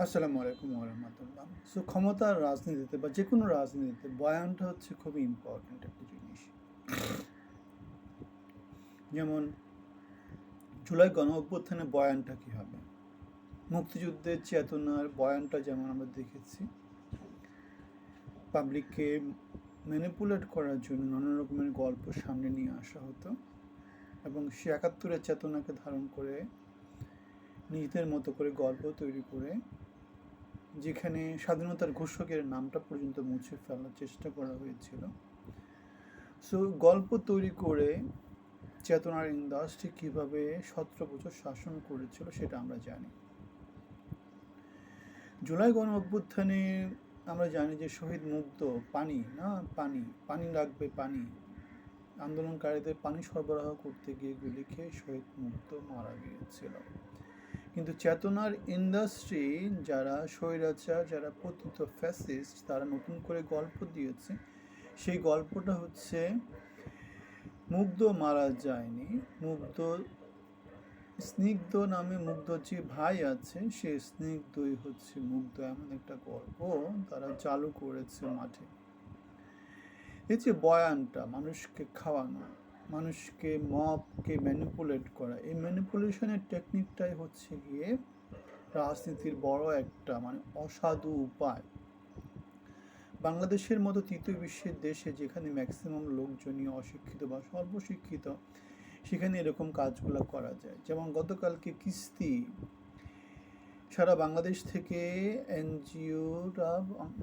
আসসালামু আলাইকুম ওরহমতুল্লাহ সো ক্ষমতার রাজনীতিতে বা যে কোনো রাজনীতিতে বয়ানটা হচ্ছে খুবই ইম্পর্ট্যান্ট একটা জিনিস। যেমন, জুলাই গণ অভ্যুত্থানে বয়ানটা কী হবে? মুক্তিযুদ্ধের চেতনার বয়ানটা যেমন আমরা দেখেছি পাবলিককে ম্যানিপুলেট করার জন্য নানা রকমের গল্প সামনে নিয়ে আসা হতো এবং সে একাত্তরের চেতনাকে ধারণ করে নিজেদের মতো করে গল্প তৈরি করে যেখানে স্বাধীনতার ঘোষকের নামটা পর্যন্ত মুছে ফেলার চেষ্টা করা হয়েছিল। সো গল্প তৈরি করে চেতনার ইন্ডাস্ট্রি কীভাবে সতেরো বছর শাসন করেছিল সেটা আমরা জানি। জুলাই গণ অভ্যুত্থানে আমরা জানি যে শহীদ মুগ্ধ, পানি, না? পানি পানি লাগবে, পানি। আন্দোলনকারীদের পানি সরবরাহ করতে গিয়ে গুলি খেয়ে শহীদ মুগ্ধ মারা গিয়েছিল। কিন্তু চেতনার ইন্ডাস্ট্রি যারা স্বৈরাচার, যারা পতিত ফ্যাসিস্ট তারা নতুন করে গল্প দিয়েছে। সেই গল্পটা হচ্ছে, মুগ্ধ মারা যায়নি, মুগ্ধ, স্নিগ্ধ নামে মুগ্ধ যে ভাই আছে, সে স্নিগ্ধই হচ্ছে মুগ্ধ। এমন একটা গল্প তারা চালু করেছে মাঠে। এই যে বয়ানটা, মানুষকে খাওয়ানো। মানুষকে মপকে ম্যানিপুলেট করা। এই ম্যানিপুলেশনের টেকনিকটাই হচ্ছে গিয়ে রাজনীতির বড় একটা মানে অসাধু উপায়। বাংলাদেশের মতো তৃতীয় বিশ্বের দেশে যেখানে ম্যাক্সিমাম লোকজনই অশিক্ষিত বা সর্বশিক্ষিত, সেখানে এরকম কাজগুলো করা যায়। যেমন গতকালকে কিস্তি সারা বাংলাদেশ থেকে এনজিওরা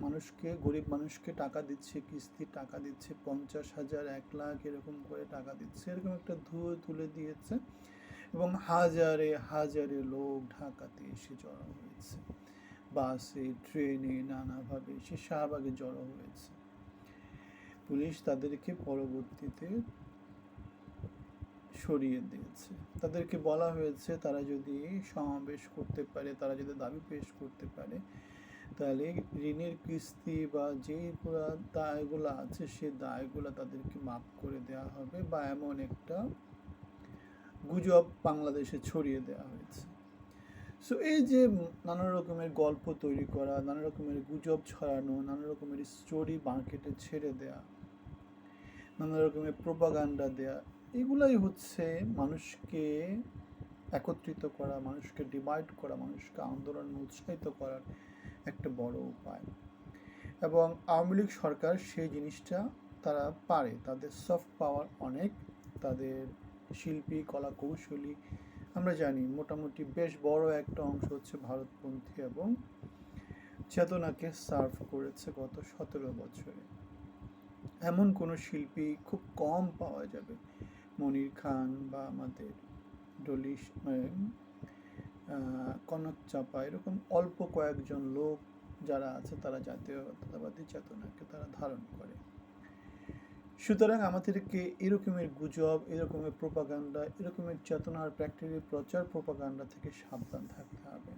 মানুষকে, গরিব মানুষকে টাকা দিচ্ছে কিস্তি টাকা দিচ্ছে, পঞ্চাশ হাজার, এক লাখ এরকম করে টাকা দিচ্ছে, এরকম একটা ধুয়ে তুলে দিয়েছে এবং হাজারে হাজারে লোক ঢাকাতে এসে জড়ো হয়েছে। বাসে, ট্রেনে নানাভাবে এসে শাহবাগে জড়ো হয়েছে। পুলিশ তাদেরকে পরবর্তীতে সরিয়ে দিয়েছে। তাদেরকে বলা হয়েছে, তারা যদি সমাবেশ করতে পারে, তারা যদি দাবি পেশ করতে পারে, তাহলে ঋণের কিস্তি বা যেইগুলো দায়গুলো আছে, সে দায়গুলো তাদেরকে মাফ করে দেওয়া হবে বা এমন একটা গুজব বাংলাদেশে ছড়িয়ে দেওয়া হয়েছে। সো এই যে নানা রকমের গল্প তৈরি করা, নানা রকমের গুজব ছড়ানো, নানা রকমের স্টোরি মার্কেটে ছেড়ে দেয়া নানা রকমের প্রোপাগান্ডা দেয়া, এগুলাই হচ্ছে মানুষকে একত্রিত করা, মানুষকে ডিভাইড করা, মানুষকে আন্দোলন উৎসাহিত করার একটা বড় উপায়। এবং আওয়ামী লীগ সরকার সেই জিনিসটা তারা পারে। তাদের সফট পাওয়ার অনেক, তাদের শিল্পী, কলা কৌশলী, আমরা জানি মোটামুটি বেশ বড় একটা অংশ হচ্ছে ভারতপন্থী এবং চেতনাকে সার্ভ করেছে গত সতেরো বছরে। এমন কোনো শিল্পী খুব কম পাওয়া যাবে। মনির খান বা আমাদের ডলিশ কনক চাপা এরকম অল্প কয়েকজন লোক যারা আছে তারা জাতীয়তাবাদী চেতনাকে তারা ধারণ করে। সুতরাং আমাদেরকে এরকমের গুজব, এরকমের প্রোপাগান্ডা এরকমের চেতনার প্র্যাকটিক্যালি প্রচার প্রোপাগান্ডা থেকে সাবধান থাকতে হবে।